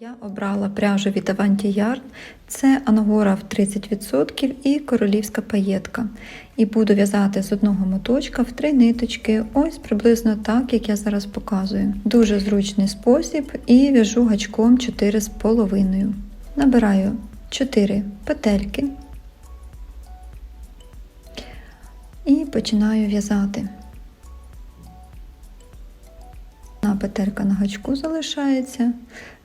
Я обрала пряжу від Avanti Yarn. Це ангора в 30% і королівська паєтка. І буду в'язати з одного моточка в три ниточки, ось приблизно так, як я зараз показую. Дуже зручний спосіб і в'яжу гачком 4,5. Набираю 4 петельки і починаю в'язати. Петелька на гачку залишається.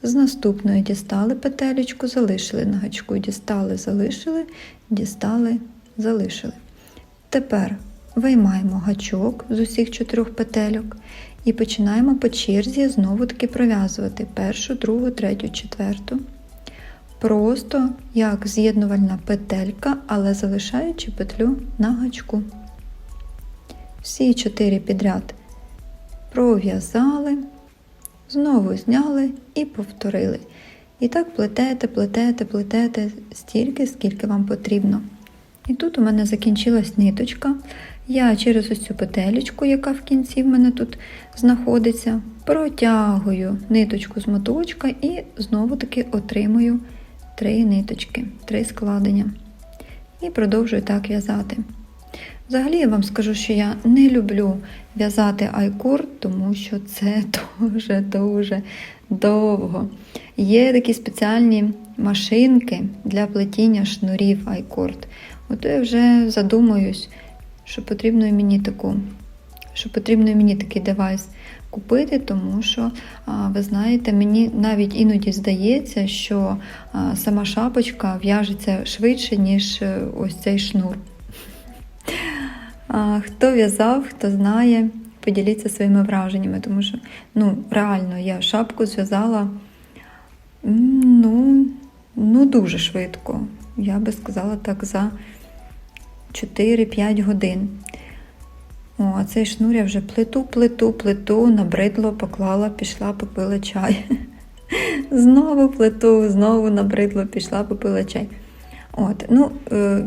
З наступної дістали петелечку, залишили на гачку, дістали, залишили, дістали, залишили. Тепер виймаємо гачок з усіх чотирьох петельок і починаємо по черзі знову таки пров'язувати першу, другу, третю, четверту. Просто як з'єднувальна петелька, але залишаючи петлю на гачку. Всі чотири підряд пров'язали, знову зняли і повторили. І так плетете, плетете, плетете стільки, скільки вам потрібно. І тут у мене закінчилась ниточка. Я через ось цю петелечку, яка в кінці в мене тут знаходиться, протягую ниточку з моточка і знову-таки отримую три ниточки, три складення. І продовжую так в'язати. Взагалі я вам скажу, що я не люблю в'язати айкурд, тому що це дуже-дуже довго. Є такі спеціальні машинки для плетіння шнурів айкурд. От я вже задумуюсь, що потрібно мені таку, що потрібно мені такий девайс купити, тому що, ви знаєте, мені навіть іноді здається, що сама шапочка в'яжеться швидше, ніж е, ось цей шнур. Хто в'язав, хто знає, поділіться своїми враженнями, тому що ну, реально я шапку зв'язала ну, ну, дуже швидко. Я би сказала так, за 4-5 годин. О, а цей шнур я вже плиту, плиту, плиту, набридло, поклала, пішла, попила чай. Знову плиту, знову набридло, пішла, попила чай. От, ну, е,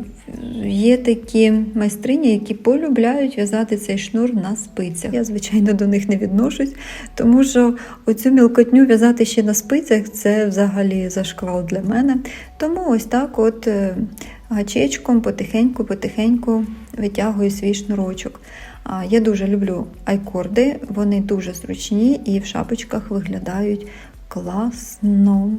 Є такі майстрині, які полюбляють в'язати цей шнур на спицях. Я, звичайно, до них не відношусь, тому що оцю мілкотню в'язати ще на спицях це взагалі зашквал для мене. Тому ось так от е, гачечком потихеньку-потихеньку витягую свій шнурочок. Я дуже люблю айкорди, вони дуже зручні і в шапочках виглядають класно.